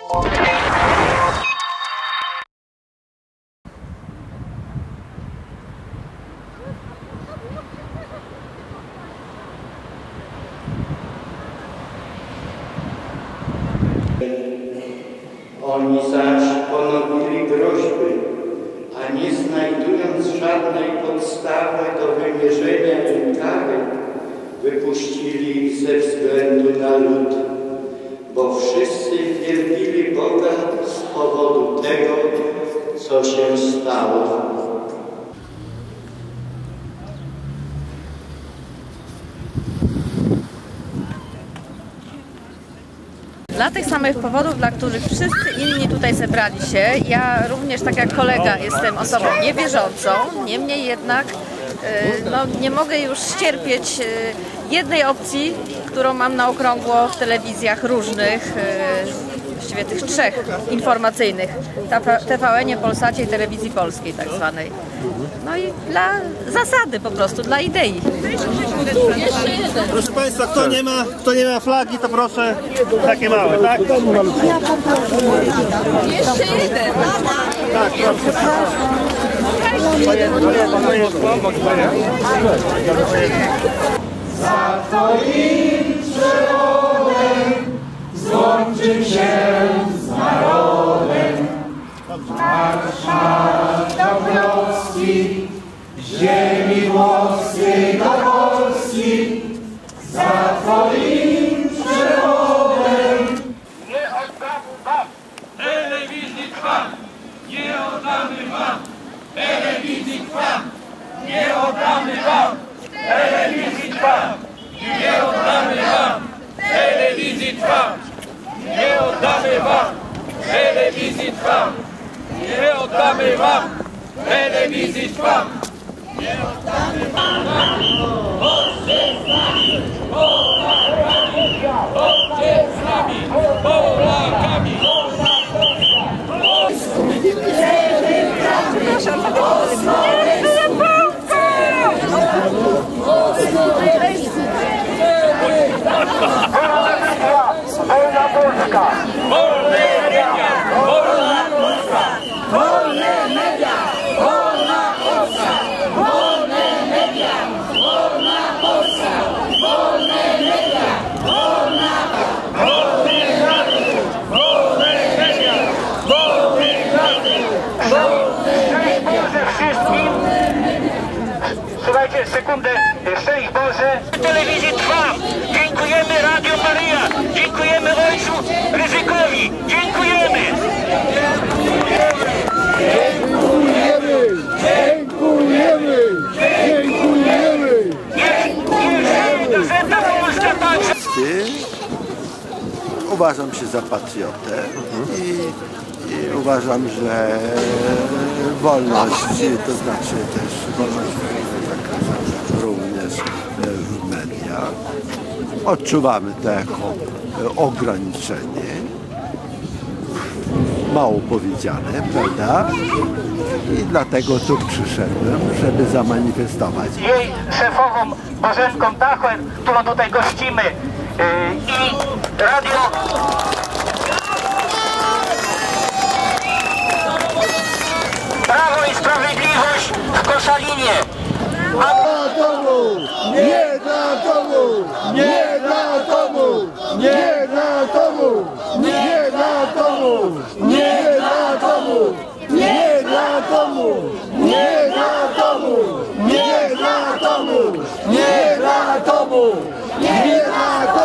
Oni zaś ponowili groźby, a nie znajdując żadnej podstawy do wymierzenia im kary, wypuścili ich ze względu na lud, bo wszyscy co się stało. Dla tych samych powodów, dla których wszyscy inni tutaj zebrali się, ja również tak jak kolega jestem osobą niewierzącą, niemniej jednak e, no, nie mogę już ścierpieć e, jednej opcji, którą mam na okrągło w telewizjach różnych, e, właściwie tych trzech informacyjnych, TVN-ie, Polsacie i Telewizji Polskiej tak zwanej. No i dla zasady po prostu, dla idei. Proszę Państwa, kto nie ma, kto nie ma flagi, to proszę takie małe, tak? Jeszcze jeden. Tak, proszę. Za Twoim przewodem złączył się ziemi włoskiej do Polski. Za Twoim przewodem Nie oddamy wam! Telewizji trwam! Nie oddamy wam! Telewizji trwam! Nie oddamy wam! Telewizji trwam! Nie oddamy wam! Telewizji trwam! Nie oddamy wam! Telewizji trwam! Nie oddamy wam! Telewizji trwam! E lottare Słuchajcie, sekundę. Szczęść uważam się za patriotę i, i uważam, że wolność, to znaczy też wolność przekazu również w mediach. Odczuwamy to jako ograniczenie. Mało powiedziane, prawda? I dlatego tu przyszedłem, żeby zamanifestować. jej szefową Bożenką Dachem, którą tutaj gościmy yy, i radio Prawo i Sprawiedliwość w Koszalinie. Domu! Nie dla domu! Nie dla domu! Nie dla domu! Nie dla domu! Nie dla domu! Nie dla domu! Nie dla domu! Nie dla domu! Nie dla domu! Nie dla domu!